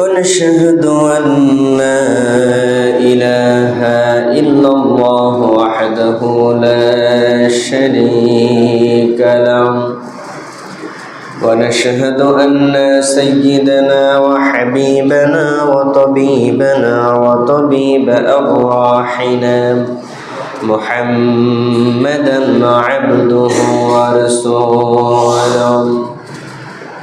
ونشهد أن لا إله إلا الله وحده لا شريك له. ونشهد أن سيدنا وحبيبنا وطبيبنا وطبيب أرواحنا محمدا عبده ورسوله.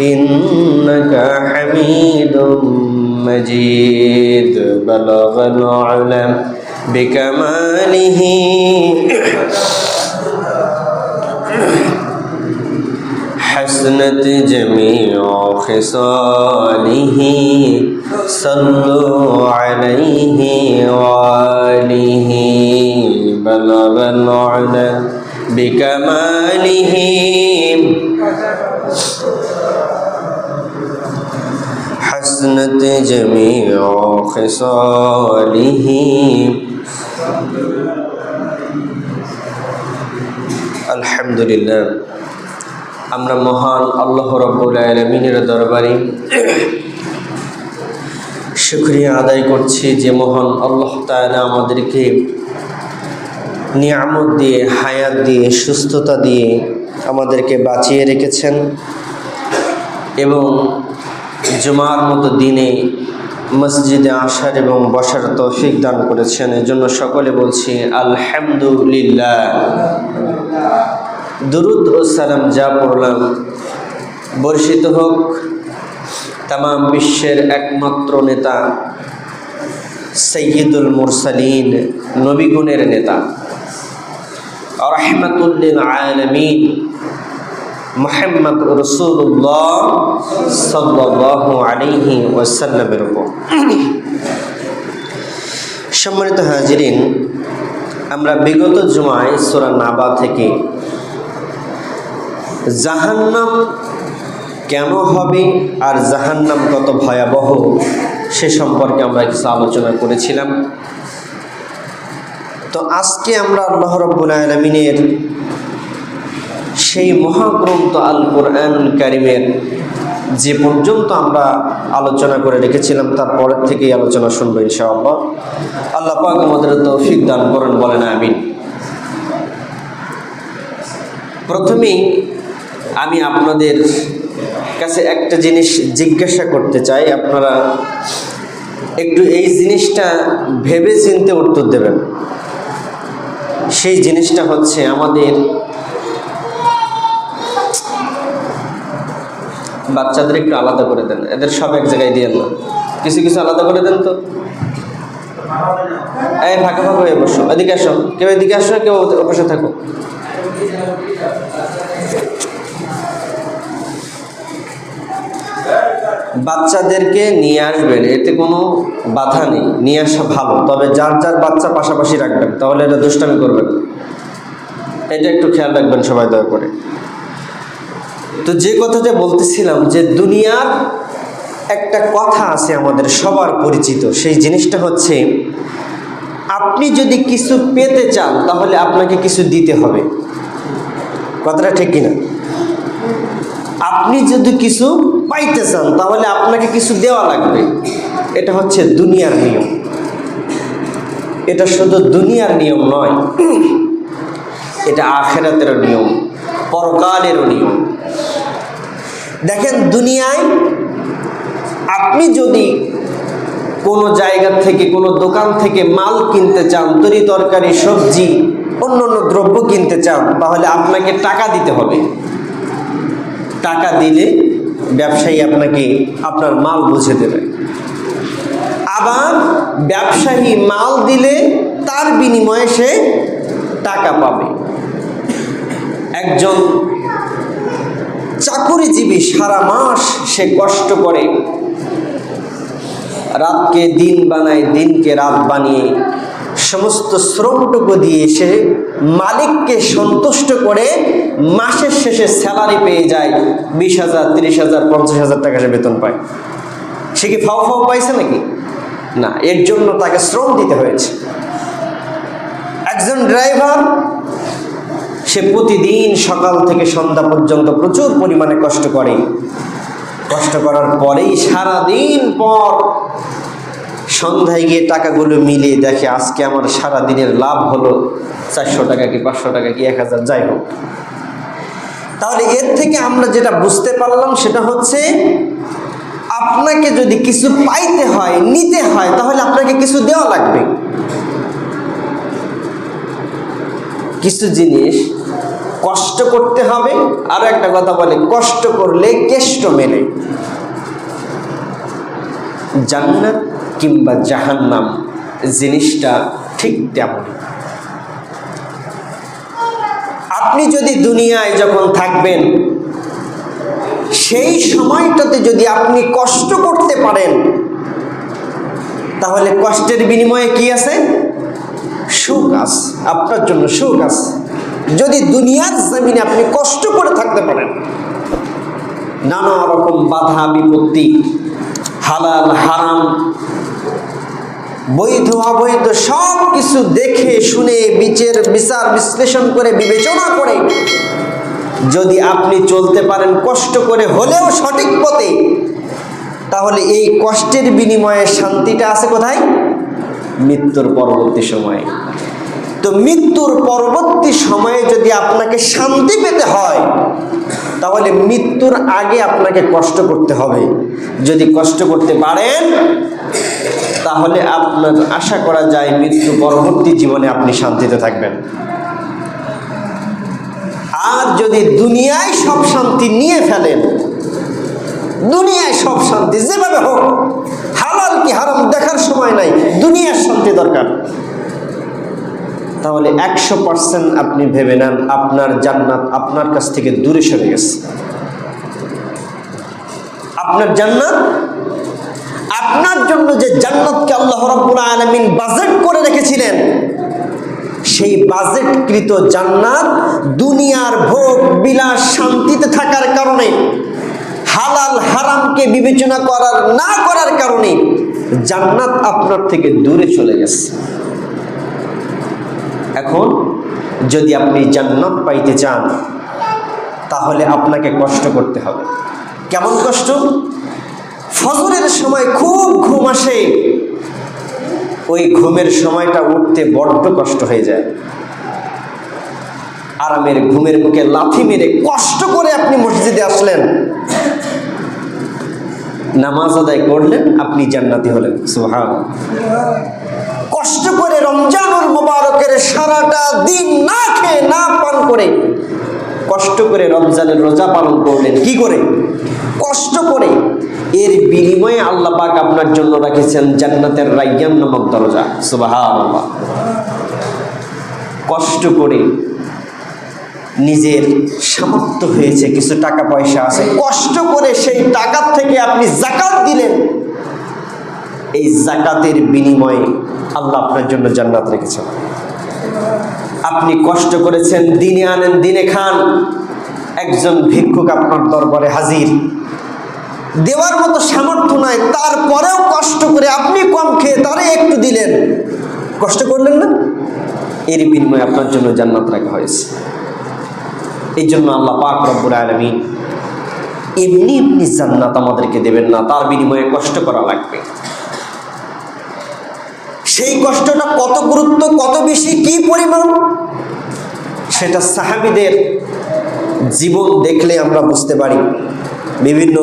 إنك حميد مجيد. بلغ العلم بكماله. حسنت جميع خصاله. صلوا عليه وآله. بلغ العلا بكماله. حسنت جميع خصاله الحمد لله আমরা মহান আল্লাহ রব্বুল আলমিনের দরবারে শুক্রিয়া আদায় করছি যে মহান আল্লাহ তাআলা আমাদেরকে নিয়ামত দিয়ে হায়াত দিয়ে সুস্থতা দিয়ে আমাদেরকে বাঁচিয়ে রেখেছেন এবং জুমার মতো দিনে মসজিদে আসার এবং বসার তৌফিক দান করেছেন। এজন্য সকলে বলছি, আলহামদুলিল্লাহ। দুরুদ ও সালাম যা পড়লাম, বর্ষিত হোক তাম বিশ্বের একমাত্র নেতা, সৈয়দুল মুরসালিন, নবীগুণের নেতা। রহমতুল্লিল আলমিন। মোহাম্মদ রসুল্লাহ সাল্লাহ আলিহি ওয়াসাল্লামের উপর। সম্মানিত হাজিরিন, আমরা বিগত জুমায় সোরা নাবা থেকে জাহান্নাম কেন হবে আর জাহান্নাম কত ভয়াবহ সে সম্পর্কে আমরা কিছু আলোচনা করেছিলাম। তো আজকে আমরা আল্লাহ রব্বুল আলমিনের সেই মহাগ্রন্থ আল কোরআনুল কারিমের যে পর্যন্ত আমরা আলোচনা করে রেখেছিলাম তারপরের থেকেই আলোচনা শুনব ইনশাআল্লাহ। আল্লাহ পাক আমাদের তৌফিক দান করেন, বলেন আমিন। প্রথমেই আমি আপনাদের কাছে একটা জিনিস জিজ্ঞাসা করতে চাই, আপনারা একটু এই জিনিসটা ভেবে চিনতে উত্তর দেবেন। সেই জিনিসটা হচ্ছে আমাদের বাচ্চাদের একটু আলাদা করে দেন, এদের সব এক জায়গায় দিয়ে না কিছু কিছু আলাদা করে দেন তো। এই, ফাঁকা ফাঁকা হয়ে বসো, এদিকে আসো। কেউ এদিকে আসো, কেউ বসে থাকো বাচ্চাদেরকে নিয়ে আসবেন, এতে কোনো বাধা নেই, নিয়ে আসা ভালো। তবে যার যার বাচ্চা পাশাপাশি রাখবেন, তাহলে এটা দুষ্টামি করবেন। এটা একটু খেয়াল রাখবেন সবাই, দয়া করে। তো যে কথাটা বলতেছিলাম যে দুনিয়ার একটা কথা আছে আমাদের সবার পরিচিত, সেই জিনিসটা হচ্ছে আপনি যদি কিছু পেতে চান তাহলে আপনাকে কিছু দিতে হবে। কথাটা ঠিক কিনা? আপনি যদি কিছু পাইতে চান তাহলে আপনাকে কিছু দেওয়া লাগবে। এটা হচ্ছে দুনিয়ার নিয়ম। এটা শুধু দুনিয়ার নিয়ম নয়, এটা আখেরাতেরও নিয়ম, পরকালেরও নিয়ম। দেখেন দুনিয়ায় আপনি যদি কোনো জায়গা থেকে, কোনো দোকান থেকে মাল কিনতে চান, তরি তরকারি, সবজি অন্য অন্য দ্রব্য কিনতে চান, তাহলে আপনাকে টাকা দিতে হবে। টাকা দিলে ব্যবসায়ী আপনাকে আপনার মাল বুঝে দেবে। আবার ব্যবসায়ী মাল দিলে তার বিনিময়ে সে টাকা পাবে। একজন চাকুরিজীবী সারা মাস সে কষ্ট করে। রাতকে দিন বানায়, দিনকে রাত বানিয়ে। সমস্ত শ্রমটুকু দিয়ে সে মালিককে সন্তুষ্ট করে মাসের শেষে স্যালারি পেয়ে যায় বিশ হাজার, তিরিশ হাজার, পঞ্চাশ হাজার টাকা সে বেতন পায়। সে কি ফাও ফাও পাইছে নাকি? না, এর জন্য তাকে শ্রম দিতে হয়েছে। একজন ড্রাইভার সে প্রতিদিন সকাল থেকে সন্ধ্যা পর্যন্ত প্রচুর পরিমাণে কষ্ট করে। কষ্ট করার পরেই সারা দিন পর সন্ধ্যায় গিয়ে টাকাগুলো মিলিয়ে দেখে আজকে আমার সারা দিনের লাভ হলো চারশো টাকা কি পাঁচশো টাকা কি এক হাজার, যাই হোক। তাহলে এর থেকে আমরা যেটা বুঝতে পারলাম সেটা হচ্ছে আপনাকে যদি কিছু পাইতে হয়, নিতে হয়, তাহলে আপনাকে কিছু দেওয়া লাগবে। কিছু জিনিস কষ্ট করতে হবে। আরও একটা কথা বলে, কষ্ট করলে কেষ্ট মেলে। জান্নাত কিংবা জাহান্নাম জিনিসটা ঠিক তেমন। আপনি যদি দুনিয়ায় যখন থাকবেন, সেই সময়টাতে যদি আপনি কষ্ট করতে পারেন, তাহলে কষ্টের বিনিময়ে কি আছে? সুখ আছে আপনার জন্য সুখ আছে। যদি দুনিয়ার জমিনে আপনি কষ্ট করে থাকতে পারেন, নানা রকম বাধা, বিপত্তি, হালাল, হারাম, বৈধ, অবৈধ সব কিছু দেখে, শুনে, বিচার বিচার, বিশ্লেষণ করে, বিবেচনা করে, যদি আপনি চলতে পারেন কষ্ট করে হলেও সঠিক পথে, তাহলে এই কষ্টের বিনিময়ে শান্তিটা আছে কোথায়? মৃত্যুর পরবর্তী সময়ে। তো মৃত্যুর পরবর্তী সময়ে যদি আপনাকে শান্তি পেতে হয়, তাহলে মৃত্যুর আগে আপনাকে কষ্ট করতে হবে। যদি কষ্ট করতে পারেন, তাহলে আপনার আশা করা যায় মৃত্যু পরবর্তী জীবনে আপনি শান্তিতে থাকবেন। আর যদি দুনিয়ায় সব শান্তি নিয়ে ফেলেন, দুনিয়ায় সব শান্তি যেভাবে হোক, হালাল কি হারাম দেখার সময় নাই, দুনিয়ার শান্তি দরকার। তাহলে একশো পার্সেন্ট আপনি ভেবে নেন আপনার জান্নাত আপনার কাছ থেকে দূরে সরে গেছে। আপনার জান্নাত, আপনার জন্য যে জান্নাতকে আল্লাহ রাব্বুল আলামিন বাজেট করে রেখেছিলেন, সেই বাজেটকৃত জান্নাত দুনিয়ার ভোগ, বিলাস, শান্তিতে থাকার কারণে, হালাল, হারামকে বিবেচনা করার, না করার কারণে জান্নাত আপনার থেকে দূরে চলে গেছে। এখন যদি আপনি জান্নাত পাইতে চান, তাহলে আপনাকে কষ্ট করতে হবে। কেমন কষ্ট? ফজরের সময় খুব ঘুম আসে। ওই ঘুমের সময়টা উঠতে বড্ড কষ্ট হয়ে যায়। আরামের ঘুমের মুখে লাথি মেরে কষ্ট করে আপনি মসজিদে আসলেন। নামাজ আদায় করলেন, আপনি জান্নাতি হলেন। সুহান কষ্ট করে রমজানুল মোবারকের সারাটা দিন না খেয়ে না পান করে কষ্ট করে রমজানের রোজা পালন করলেন কি করে? কষ্ট করে। এর বিনিময়ে আল্লাহ পাক আপনার জন্য রাখেছেন জান্নাতের রাইয়ান নামক দরজা। সুবহানাল্লাহ। কষ্ট করে নিজের সামর্থ্য হয়েছে, কিছু টাকা পয়সা আছে। কষ্ট করে সেই টাকার থেকে আপনি জাকাত দিলেন। এই জাকাতের বিনিময়ে আল্লাহ আপনার জন্য জান্নাত রেখেছেন। আপনি কষ্ট করেছেন, দিনে আনেন, দিনে খান। একজন ভিক্ষুক আপনার দরবারে হাজির। দেওয়ার মতো সামর্থ্য নাই, তারপরেও কষ্ট করে আপনি কম খেয়ে তারে একটু দিলেন। কষ্ট করলেন না? এর বিনিময়ে আপনার জন্য জান্নাত রাখা হয়েছে। এই জন্য আল্লাহ পাক রব্বুর আলমিন এমনি এমনি জান্নাত আমাদেরকে দেবেন না, তার বিনিময়ে কষ্ট করা লাগবে। সেই কষ্টটা কত গুরুত্ব, কত বেশি, কি পরিমাণ? সেটা সাহাবিদের জীবন দেখলে আমরা বুঝতে পারি। বিভিন্ন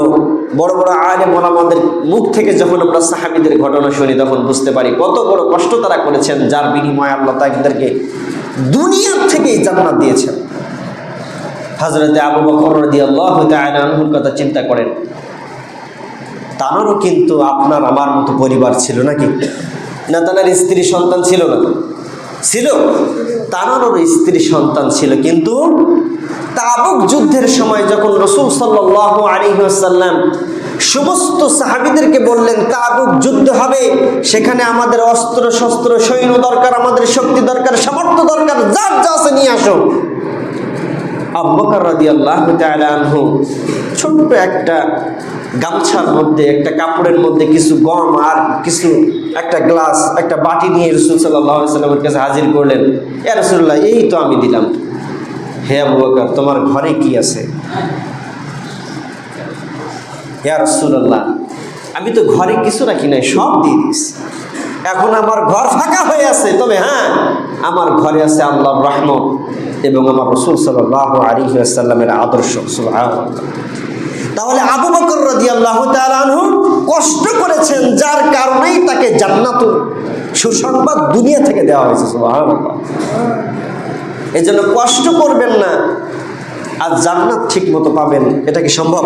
বড় বড় আলে মোলামাদের মুখ থেকে যখন আমরা সাহাবিদের ঘটনা শুনি, তখন বুঝতে পারি কত বড় কষ্ট তারা করেছেন, যার বিনিময়ে আল্লাহ তাদেরকে দুনিয়ার থেকেই জান্নাত দিয়েছেন। হজরতে আবু বকর রদি আল্লাহ আনহুর কথা চিন্তা করেন, তারও কিন্তু আপনার, আমার মতো পরিবার ছিল নাকি? না তার স্ত্রী সন্তান ছিল না? ছিল? তারও স্ত্রী সন্তান ছিল, কিন্তু তাবুক যুদ্ধের সময় যখন রসুল সাল্লাহ আলিহাসাল্লাম সমস্ত সাহাবিদেরকে বললেন, তাবুক যুদ্ধ হবে, সেখানে আমাদের অস্ত্র, শস্ত্র, সৈন্য দরকার, আমাদের শক্তি দরকার, সামর্থ্য দরকার যার যা আছে নিয়ে আসো। আব্বকার রাদি আল্লাহ আনহু ছোট্ট একটা গামছার মধ্যে, একটা কাপড়ের মধ্যে কিছু গম আর কিছু একটা গ্লাস, একটা বাটি নিয়ে রসুল সাল্লাহ সাল্লামের কাছে হাজির করলেন। এ রসুল্লাহ এই তো আমি দিলাম। হে আবু বকর, তোমার ঘরে কি আছে? হে রসুল্লাহ আমি তো ঘরে কিছু রাখি নাই, সব দিয়ে দিস এখন আমার ঘর ফাঁকা হয়ে আছে, তবে হ্যাঁ আমার ঘরে আছে আল্লাহ রহমত এবং আমার রসুল সাল্লাহ আলী সাল্লামের আদর্শ তাহলে আবু বকর রাজি আল্লাহ তালু কষ্ট করেছেন, যার কারণেই তাকে জান্নাত সুসংবাদ দুনিয়া থেকে দেওয়া হয়েছে এই জন্য কষ্ট করবেন না, আর জান্নাত ঠিক মতো পাবেন, এটা কি সম্ভব?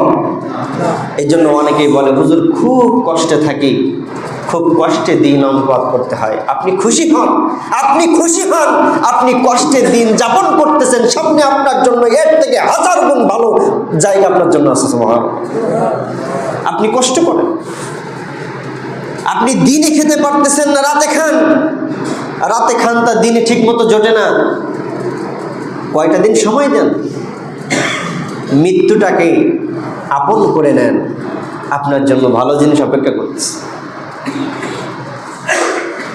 এই জন্য অনেকেই বলে, হুজুর, খুব কষ্টে থাকি। খুব কষ্টে দিন অনুবাদ করতে হয়। আপনি খুশি হন? আপনি খুশি হন? আপনি কষ্টের দিন যাপন করতেছেন? সামনে আপনার জন্য এর থেকে হাজার গুণ ভালো জায়গা আপনার জন্য আছে আপনি কষ্ট করেন। আপনি দিনে খেতে পারতেছেন না, রাতে খান। রাতে খান তা দিনে ঠিক মতো জোটে না। কয়টা দিন সময় দেন? মৃত্যুটাকে আপন করে নেন। আপনার জন্য ভালো জিনিস অপেক্ষা করতেছে।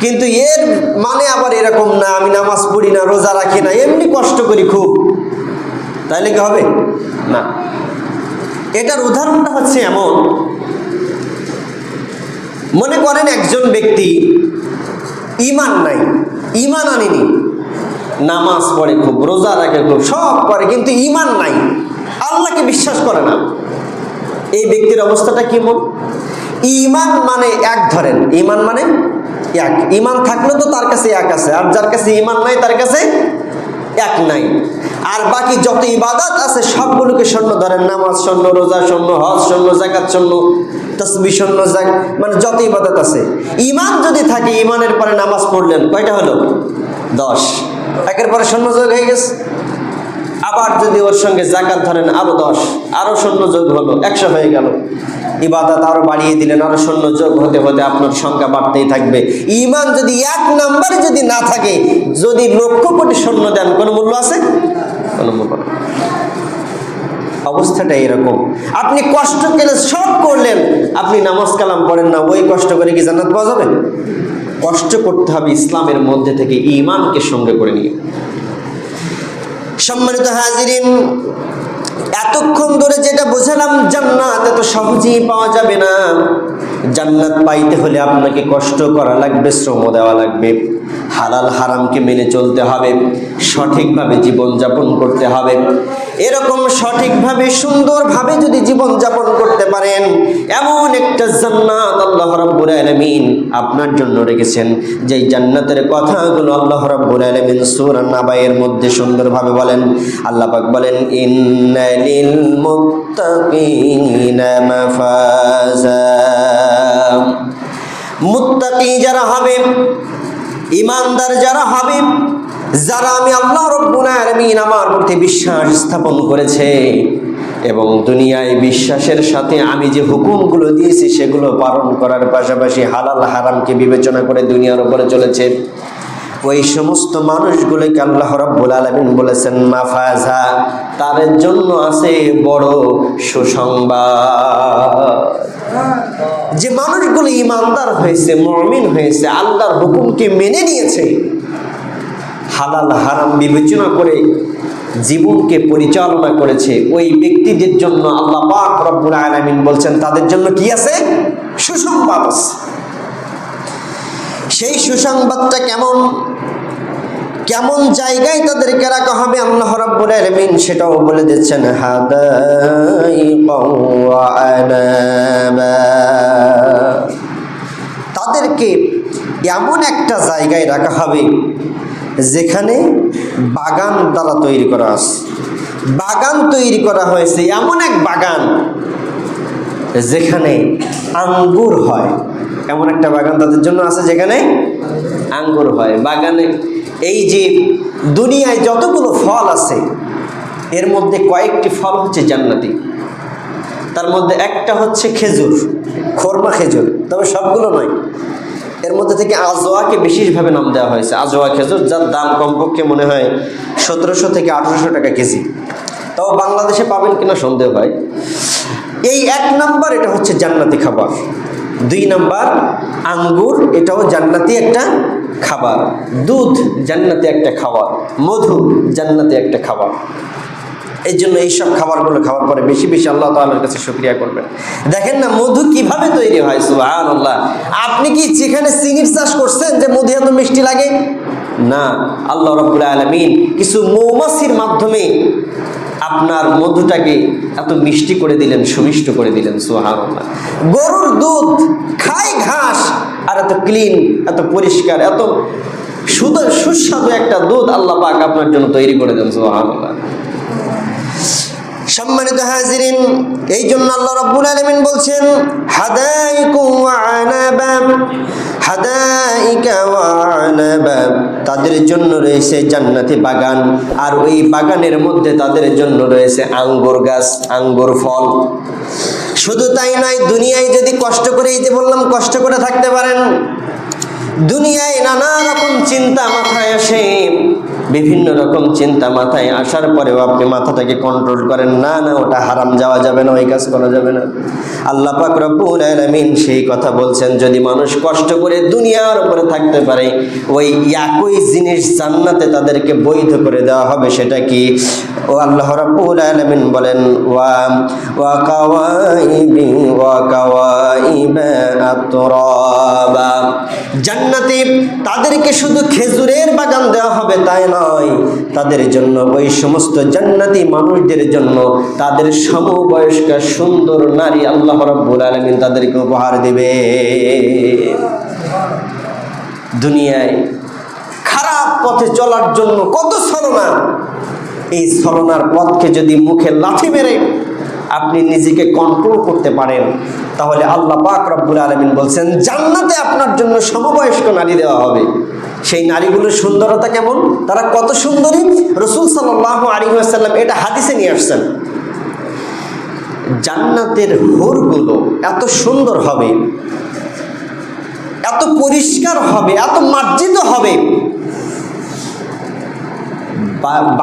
কিন্তু এর মানে আবার এরকম না, আমি নামাজ পড়ি না, রোজা রাখি না, এমনি কষ্ট করি খুব। তাইলে কি হবে? না। এটার উদাহরণটা হচ্ছে এমন। মনে করেন একজন ব্যক্তি ইমান নাই ইমান আনিনি, নামাজ পড়ে খুব, রোজা রাখে খুব, সব করে, কিন্তু ইমান নাই, আল্লাহকে বিশ্বাস করে না। এই ব্যক্তির অবস্থাটা কি কেমন? ইমান মানে এক ধরেন ইমান মানে এক। ইমান থাকলে তো তার কাছে এক আছে, আর যার কাছে ইমান নাই, তার কাছে এক নাই। আর বাকি যত ইবাদত আছে, সবগুলোকে শূন্য ধরেন, নামাজ শূন্য, রোজা শূন্য, হজ শূন্য জাকাত শূন্য তসবি জাক মানে যত ইবাদত আছে। ইমান যদি থাকে, ইমানের পরে নামাজ পড়লেন, কয়টা হলো? দশ। একের পরে শূন্য যোগ হয়ে গেছে। আবার যদি ওর সঙ্গে জাকাত ধরেন, আরও দশ, আরও শূন্য যোগ হলো, একশো হয়ে গেল। ইবাদত আরও বাড়িয়ে দিলেন, আরও শূন্য যোগ হতে হতে আপনার সংখ্যা বাড়তেই থাকবে। ইমান যদি এক নম্বরে যদি না থাকে, যদি লক্ষ কোটি শূন্য দেন, কোনো মূল্য আছে? কোনো মূল্য অবস্থাটা এরকম। আপনি কষ্ট করে সব করলেন, আপনি নামাজ কালাম পড়েন না, ওই কষ্ট করে কি জান্নাত পাওয়া যাবে? কষ্ট করতে হবে ইসলামের মধ্যে থেকে ইমানকে সঙ্গে করে নিয়ে। সম্মানিত হাজিরিন, এতক্ষণ ধরে যেটা বোঝালাম, জান্নাত এত সহজেই পাওয়া যাবে না। জান্নাত পাইতে হলে আপনাকে কষ্ট করা লাগবে, শ্রম দেওয়া লাগবে। হালাল হারামকে মেনে চলতে হবে, সঠিকভাবে জীবন যাপন করতে হবে। এরকম সঠিকভাবে, সুন্দরভাবে যদি জীবন যাপন করতে পারেন, এমন একটা জান্নাত আল্লাহ রাব্বুল আলামিন আপনার জন্য রেখেছেন। যেই জান্নাতের কথাগুলো আল্লাহ রাব্বুল আলামিন সূরা নাবায়ের মধ্যে সুন্দরভাবে বলেন, আল্লাহ পাক বলেন, ইন্নালিল মুত্তাকিনা মাফাজা। মুত্তাকি যারা হবে ইমানদার যারা হবে যারা আমি আল্লাহ রব্বুল আমার প্রতি বিশ্বাস স্থাপন করেছে এবং দুনিয়ায় বিশ্বাসের সাথে আমি যে হুকুমগুলো দিয়েছি সেগুলো পালন করার পাশাপাশি হালাল হারামকে বিবেচনা করে দুনিয়ার উপরে চলেছে, ওই সমস্ত মানুষগুলোকে আল্লাহ রাব্বুল আলামিন বলেছেন, মাফাজা, তাদের জন্য আছে বড় সুসংবাদ। যে মানুষগুলো ইমানদার হয়েছে, মমিন হয়েছে, আল্লাহর হুকুমকে মেনে নিয়েছে, হালাল হারাম বিবেচনা করে জীবনকে পরিচালনা করেছে, ওই ব্যক্তিদের জন্য আল্লাহ পাক রব্বুল আলামিন বলছেন, তাদের জন্য কি আছে? সুসংবাদ আছে। সেই সুসংবাদটা কেমন? কেমন জায়গায় তাদেরকে রাখা হবে আল্লাহ রাব্বুল আলামিন সেটাও বলে দিচ্ছেন তাদেরকে এমন একটা জায়গায় রাখা হবে যেখানে বাগান দ্বারা তৈরি করা আছে। বাগান তৈরি করা হয়েছে এমন এক বাগান যেখানে আঙ্গুর হয়। এমন একটা বাগান তাদের জন্য আছে যেখানে আঙ্গুর হয়। বাগানে এই যে দুনিয়ায় যতগুলো ফল আছে, এর মধ্যে কয়েকটি ফল হচ্ছে জান্নাতি। তার মধ্যে একটা হচ্ছে খেজুর, খরমা খেজুর, তবে সবগুলো নয়। এর মধ্যে থেকে আজোয়াকে বিশেষভাবে নাম দেওয়া হয়েছে। আজোয়া খেজুর, যার দাম কমপক্ষে মনে হয় সতেরোশো থেকে আঠেরোশো টাকা কেজি। তাও বাংলাদেশে পাবেন কিনা সন্দেহ হয়। এই এক নাম্বার এটা হচ্ছে জান্নাতি খাবার। দুই নাম্বার, আঙ্গুর, এটাও জান্নাতি একটা খাবার। দুধ, জান্নাতি একটা খাবার। মধু, জান্নাতি একটা খাবার। এই জন্য এইসব খাবারগুলো খাওয়ার পরে বেশি বেশি আল্লাহ তাআলার কাছে শুক্রিয়া করবেন। দেখেন না, মধু কীভাবে তৈরি হয় সুহান আল্লাহ আপনি কি যেখানে চিনির চাষ করছেন যে মধু এত মিষ্টি লাগে? না। আল্লাহ রব্বুল আলমিন কিছু মৌমাছির মাধ্যমে আপনার মধুটাকে এত মিষ্টি করে দিলেন, সুমিষ্ট করে দিলেন সোহান গরুর দুধ খায় ঘাস, আর এত ক্লিন এত পরিষ্কার, এত সুদ সুস্বাদু একটা দুধ আল্লাহ পাক আপনার জন্য তৈরি করে দেন সুহান সম্মানিত হাজিরিন এই জন্য আল্লাহ রাব্বুল আলামিন বলছেন তাদের জন্য রয়েছে জান্নাতি বাগান, আর ওই বাগানের মধ্যে তাদের জন্য রয়েছে আঙ্গুর গাছ, আঙ্গুর ফল। শুধু তাই নয়, দুনিয়ায় যদি কষ্ট করে, এই যে বললাম, কষ্ট করে থাকতে পারেন, দুনিয়ায় নানা রকম চিন্তা মাথায় আসে। বিভিন্ন রকম চিন্তা মাথায় আসার পরেও আপনি মাথাটাকে কন্ট্রোল করেন, না না, ওটা হারাম যাওয়া যাবে না, ওই কাজ করা যাবে না। আল্লাহ পাক রব্বুল আলামিন সেই কথা বলছেন, যদি মানুষ কষ্ট করে দুনিয়ার উপরে থাকতে পারে, ওই একই জিনিস জান্নাতে তাদেরকে বৈধ করে দেওয়া হবে, সেটা কি? ও আল্লাহ রাব্বুল আলামিন বলেন, ওয়া ওয়া কাওয়াইবি, ওয়া কাওয়াইবা আতরাবা। জান্নাতে তাদেরকে শুধু খেজুরের বাগান দেওয়া হবে, তাই নয় তাদের জন্য ওই সমস্ত জান্নাতি মানুষদের জন্য তাদের সমবয়স্ক সুন্দর নারী আল্লাহ রাব্বুল আলামিন তাদেরকে উপহার দেবে। দুনিয়ায় খারাপ পথে চলার জন্য কত ছলনা। এই ছলনার পথকে যদি মুখে লাথি মেরে আপনি নিজেকে কন্ট্রোল করতে পারেন, তাহলে আল্লাহ পাক রব্বুল আলমিন বলছেন, জান্নাতে আপনার জন্য সমবয়স্ক নারী দেওয়া হবে। সেই নারীগুলোর সুন্দরতা কেমন? তারা কত সুন্দরী? রসুল সাল্লাহ আলী আসাল্লাম এটা হাদিসে নিয়ে আসছেন। জান্নাতের হুরগুলো এত সুন্দর হবে এত পরিষ্কার হবে এত মার্জিত হবে।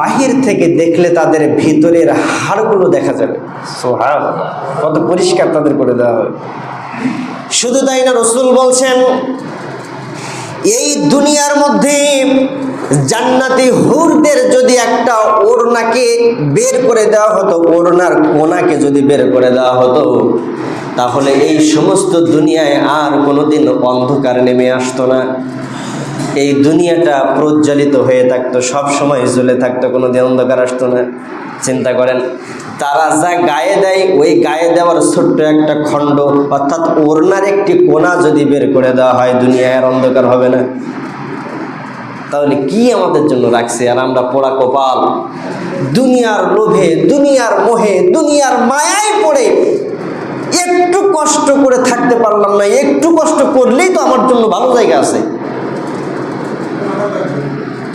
বাহির থেকে দেখলে তাদের ভিতরের হাড়গুলো দেখা যাবে। কত পরিষ্কার তাদের করে দেওয়া হবে। শুধু তাই না রসুল বলছেন এই দুনিয়ার মধ্যে জান্নাতি হুরদের যদি একটা ওড়নাকে বের করে দেওয়া হতো, ওড়নার কোনাকে যদি বের করে দেওয়া হতো, তাহলে এই সমস্ত দুনিয়ায় আর কোনোদিন অন্ধকার নেমে আসতো না। এই দুনিয়াটা প্রজ্বলিত হয়ে থাকতো সব সময় জ্বলে থাকতো কোনো দিন অন্ধকার আসতো না। চিন্তা করেন, তারা যা গায়ে দেয়, ওই গায়ে দেওয়ার ছোট্ট একটা খণ্ড, অর্থাৎ ওড়নার একটি কোনা যদি বের করে দেওয়া হয়, দুনিয়ায় অন্ধকার হবে না। তাহলে কি আমাদের জন্য রাখছে? আর আমরা পোড়া কপাল। দুনিয়ার লোভে, দুনিয়ার মোহে, দুনিয়ার মায়ায় পড়ে একটু কষ্ট করে থাকতে পারলাম না, একটু কষ্ট করলেই তো আমার জন্য ভালো জায়গা আছে।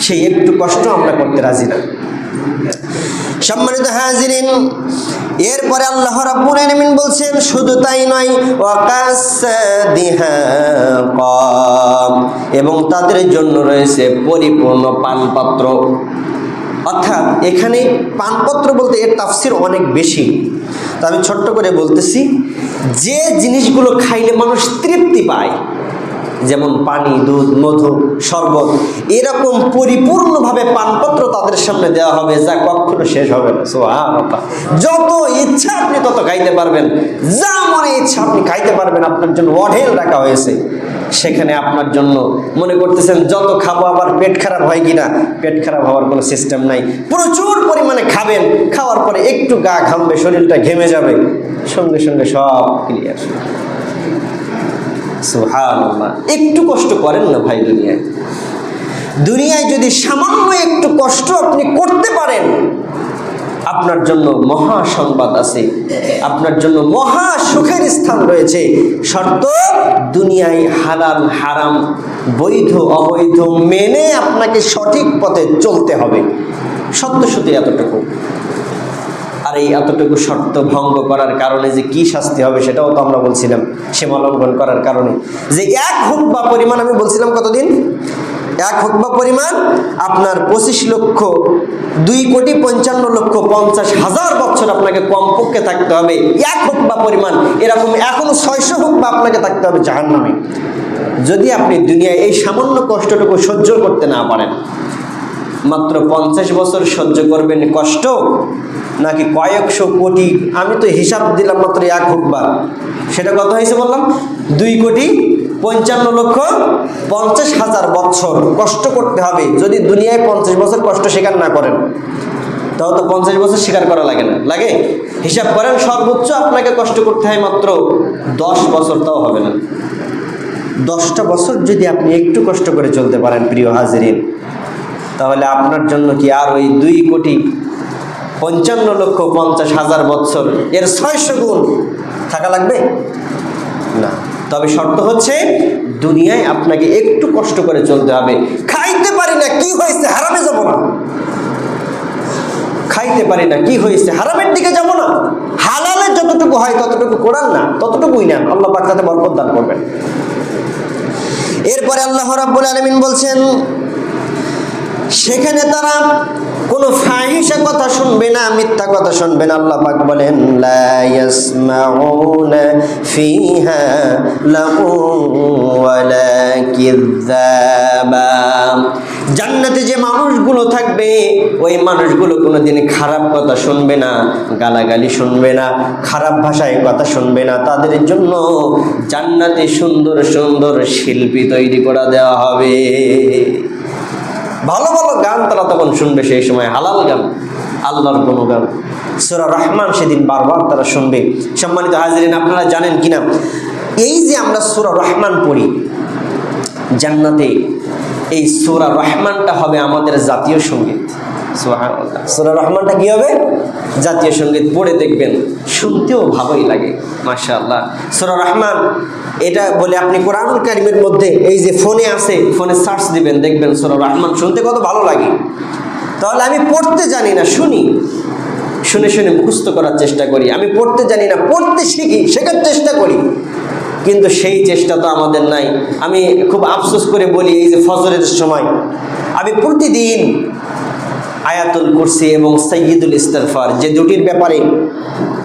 সেই একটু কষ্ট আমরা করতে রাজি না। সম্মানিত হাজিরিন, এরপরে আল্লাহ রাব্বুল আলামিন বলছেন, শুধু তাই নয় এবং তাদের জন্য রয়েছে পরিপূর্ণ পানপাত্র। অর্থাৎ এখানে পানপত্র বলতে এর তাফসির অনেক বেশি। তো আমি ছোট্ট করে বলতেছি, যে জিনিসগুলো খাইলে মানুষ তৃপ্তি পায় যেমন পানি, দুধ, মধু, শরবত, এরকম পরিপূর্ণভাবে পানপত্র তাদের সামনে দেওয়া হবে যা কখনো শেষ হবে না। যত ইচ্ছা আপনি তত খাইতে পারবেন। যা মনে ইচ্ছা আপনি খাইতে পারবেন। আপনার জন্য অঢেল রাখা হয়েছে। সেখানে আপনার জন্য মনে করতেছেন, যত খাব আবার পেট খারাপ হয় কিনা? পেট খারাপ হওয়ার কোনো সিস্টেম নাই। প্রচুর পরিমাণে খাবেন। খাওয়ার পরে একটু গা ঘামবে, শরীরটা ঘেমে যাবে। সঙ্গে সঙ্গে সব ক্লিয়ার একটু কষ্ট করেন না ভাই দুনিয়ায়? দুনিয়ায় যদি সামান্য একটু কষ্ট আপনি করতে পারেন, আপনার জন্য মহা সংবাদ আছে, আপনার জন্য মহা সুখের স্থান রয়েছে। শর্ত, দুনিয়ায় হালাল, হারাম, বৈধ, অবৈধ মেনে আপনাকে সঠিক পথে চলতে হবে। সত্য সত্যি এতটুকু। এই এতটুকু শর্ত ভঙ্গ করার কারণে যে কি শাস্তি হবে সেটাও তো আমরা বলছিলাম সীমা লঙ্ঘন করার কারণে। যে এক হুকবা পরিমাণ আমি বলছিলাম কতদিন? এক হুকবা পরিমাণ আপনার পঁচিশ লক্ষ, দুই কোটি পঞ্চান্ন লক্ষ পঞ্চাশ হাজার বছর আপনাকে কমপক্ষে থাকতে হবে। এক হুকবা পরিমাণ, এরকম এখনও ছয়শো হুকবা আপনাকে থাকতে হবে জাহান নামে যদি আপনি দুনিয়ায় এই সামান্য কষ্টটুকু সহ্য করতে না পারেন মাত্র পঞ্চাশ বছর সহ্য করবেন কষ্ট? নাকি কয়েকশো কোটি? আমি তো হিসাব দিলাম মাত্র এক হুকবার সেটা কত হয়েছে বললাম? দুই কোটি পঞ্চান্ন লক্ষ পঞ্চাশ হাজার বছর কষ্ট করতে হবে। যদি দুনিয়ায় পঞ্চাশ বছর কষ্ট স্বীকার না করেন, তাও তো পঞ্চাশ বছর স্বীকার করা লাগে না। লাগে? হিসাব করেন, সর্বোচ্চ আপনাকে কষ্ট করতে হয় মাত্র দশ বছর, তাও হবে না। দশটা বছর যদি আপনি একটু কষ্ট করে চলতে পারেন, প্রিয় হাজিরিন। তাহলে আপনার জন্য কি আর ওই দুই কোটি পঞ্চান্ন লক্ষ পঞ্চাশ হাজার বৎসর এর ছয়শো গুণ থাকা লাগবে? না। তবে শর্ত হচ্ছে দুনিয়ায় আপনাকে একটু কষ্ট করে চলতে হবে। খাইতে পারি না, কি হয়েছে? হারামে যাব না। খাইতে পারি না, কি হয়েছে? হারামের দিকে যাব না। হালালে যতটুকু হয় ততটুকু করান না, ততটুকুই না। আল্লাহ পাক তাতে দান করবেন। এরপরে আল্লাহ রাব্বুল আলামিন বলছেন সেখানে তারা কোনো ফাহিসা কথা শুনবে না, মিথ্যা কথা শুনবে না। আল্লাহ পাক বলেন, লা ইয়াসমাউনা ফিহা ওয়ালা কিযাবা জান্নাতে যে মানুষগুলো থাকবে, ওই মানুষগুলো কোনোদিন খারাপ কথা শুনবে না, গালাগালি শুনবে না, খারাপ ভাষায় কথা শুনবে না। তাদের জন্য জান্নাতে সুন্দর সুন্দর শিল্পী তৈরি করা দেওয়া হবে। ভালো ভালো গান তারা তখন শুনবে সেই সময়, হালাল গান, আল্লাহর কোনো গান। সুরা রহমান সেদিন বারবার তারা শুনবে। সম্মানিত হাজিরিন, আপনারা জানেন কিনা? এই যে আমরা সুরা রহমান পড়ি, জান্নাতে এই সুরা রহমানটা হবে আমাদের জাতীয় সংগীত। রহমানটা কি হবে? জাতীয় সংগীত পড়ে দেখবেন, শুনতেও ভালোই লাগে, মাশাআল্লাহ। সুরা রহমান, এটা বলে আপনি কোরআনুল কারিমের মধ্যে এই যে ফোনে আছে, ফোনে সার্চ দিবেন, দেখবেন সুরা রহমান শুনতে কত ভালো লাগে। তাহলে আমি পড়তে জানি না, শুনি। শুনে শুনে মুখস্থ করার চেষ্টা করি। আমি পড়তে জানি না, পড়তে শিখি, শেখার চেষ্টা করি। কিন্তু সেই চেষ্টা তো আমাদের নাই। আমি খুব আফসোস করে বলি, এই যে ফজরের সময়। আমি প্রতিদিন আয়াতুল কুরসি এবং সৈয়দুল ইস্তেগফার, যে দুটির ব্যাপারে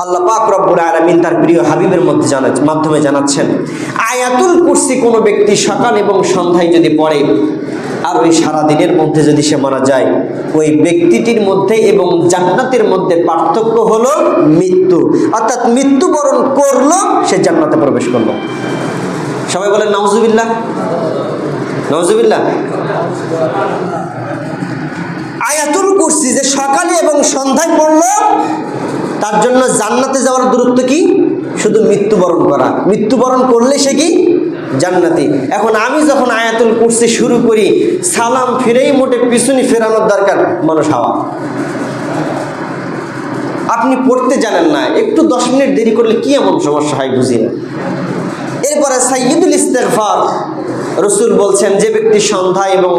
আল্লাহ পাক রব্বুল আলামিন তার প্রিয় হাবিবের মধ্যে জানা মাধ্যমে জানাচ্ছেন। আয়াতুল কুরসি কোনো ব্যক্তি সকাল এবং সন্ধ্যায় যদি পড়ে, আর ওই সারা দিনের মধ্যে যদি সে মারা যায়, ওই ব্যক্তিটির মধ্যে এবং জান্নাতের মধ্যে পার্থক্য হলো মৃত্যু। অর্থাৎ মৃত্যুবরণ করল, সে জান্নাতে প্রবেশ করল। সবাই বলেন নওজুবিল্লাহ নওজুবিল্লাহ আয়াতুল কুরসি যে সকালে এবং সন্ধ্যায় পড়ল, তার জন্য জান্নাতে যাওয়ার দূরত্ব কি? শুধু মৃত্যুবরণ করা। মৃত্যুবরণ করলে সে কি? জান্নাতি। এখন আমি যখন আয়াতুল কুরসি শুরু করি, সালাম ফিরেই মোটে পিছনে ফেরানোর দরকার মানুষ হাওয়া। আপনি পড়তে জানেন না, একটু দশ মিনিট দেরি করলে কি এমন সমস্যা হয় বুঝি না। এরপরে সাইয়দুল ইস্তেগফার। রসুল বলছেন, যে ব্যক্তি সন্ধ্যা এবং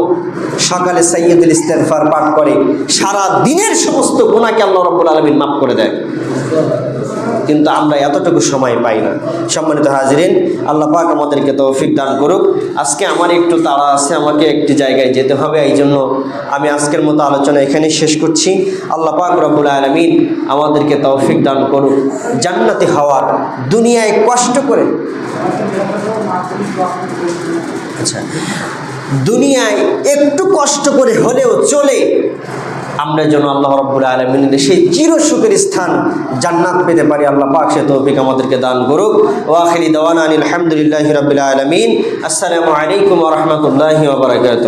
সকালে সাইয়দুল ইস্তেফার পাঠ করে সারা দিনের সমস্ত গুণাকে আল্লাহ রব্বুল আলমিন মাফ করে দেয়। কিন্তু আমরা এতটুকু সময় পাই না। সম্মানিত হাজিরিন, আল্লাহ পাক আমাদেরকে তৌফিক দান করুক। আজকে আমার একটু তাড়া আছে, আমাকে একটি জায়গায় যেতে হবে এই জন্য আমি আজকের মতো আলোচনা এখানেই শেষ করছি। আল্লাহ পাক রব্বুল আলমিন আমাদেরকে তৌফিক দান করুক। জান্নাতি হওয়ার দুনিয়ায় কষ্ট করে। আচ্ছা দুনিয়ায় একটু কষ্ট করে হলেও চলে। আমরা যেন আল্লাহ রব্বুল আলমিনের সেই চির সুখের স্থান জান্নাত পেতে পারি। আল্লাহ পাক সে তৌফিক আমাদেরকে দান করুক। ওয়াখিরি দেওয়ান আলহামদুলিল্লাহ রবিল আলমিন। আসসালামু আলাইকুম রহমতুল্লাহ ওবরাকাত